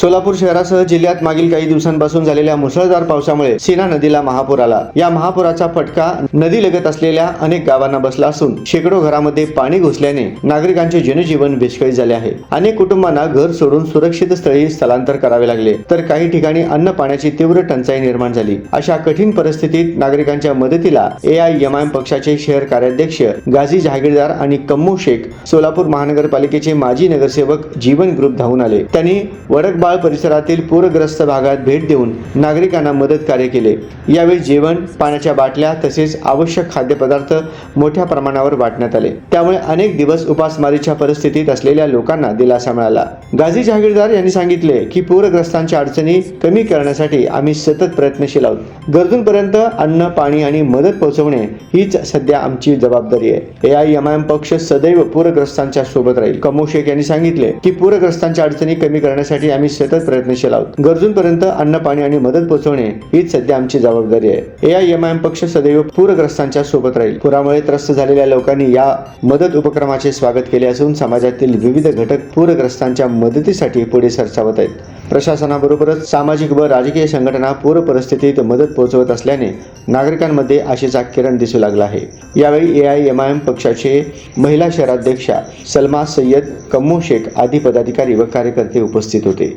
सोलापूर शहरासह जिल्ह्यात मागील काही दिवसांपासून झालेल्या मुसळधार पावसामुळे सीना नदीला महापूर आला. या महापुराचा फटका नदी लगत असलेल्या अनेक गावांना बसला असून शेकडो घरामध्ये पाणी घुसल्याने नागरिकांचे जनजीवन विस्कळीत झाले आहे. अनेक कुटुंबांना घर सोडून सुरक्षित स्थळी स्थलांतर करावे लागले तर काही ठिकाणी अन्न पाण्याची तीव्र टंचाई निर्माण झाली. अशा कठीण परिस्थितीत नागरिकांच्या मदतीला A I M I M पक्षाचे शहर कार्याध्यक्ष गाझी जहागीरदार आणि कम्मू शेख सोलापूर महानगरपालिकेचे माजी नगरसेवक जीवन ग्रुप धावून आले. त्यांनी वडकबा वडकबाळ परिसरातील पूरग्रस्त भागात भेट देऊन नागरिकांना मदत कार्य केले. यावेळी जेवण पाण्याच्या बाटल्या तसेच आवश्यक खाद्यपदार्थ मोठ्या प्रमाणावर वाटण्यात आले. त्यामुळे अनेक दिवस उपासमारीच्या परिस्थितीत असलेल्या लोकांना दिलासा मिळाला. गाझी जहागीरदार यांनी सांगितले की पूरग्रस्तांच्या अडचणी कमी करण्यासाठी आम्ही सतत प्रयत्नशील आहोत. गरजूंपर्यंत अन्न पाणी आणि मदत पोहोचवणे हीच सध्या आमची जबाबदारी आहे. A I M I M पक्ष सदैव पूरग्रस्तांच्या सोबत राहील. कमो शेख यांनी सांगितले की पूरग्रस्तांच्या अडचणी कमी करण्यासाठी आम्ही सतत प्रयत्नशील आहोत. गरजूंपर्यंत अन्न पाणी आणि मदत पोहोचवणे हीच सध्या आमची जबाबदारी आहे. A I M I M पक्ष सदैव पूरग्रस्तांच्या सोबत राहील. पुरामुळे त्रस्त झालेल्या लोकांनी या मदत उपक्रमाचे स्वागत केले असून समाजातील विविध घटक पूरग्रस्तांच्या मदतीसाठी पुढे सरसावत आहेत. प्रशासनाबरोबरच सामाजिक व राजकीय संघटना पूर परिस्थितीत मदत पोहोचवत असल्याने नागरिकांमध्ये आशेचा किरण दिसू लागला आहे. यावेळी A I M I M पक्षाचे महिला शहराध्यक्षा सलमा सय्यद कम्मू शेख आदी पदाधिकारी व कार्यकर्ते उपस्थित होते.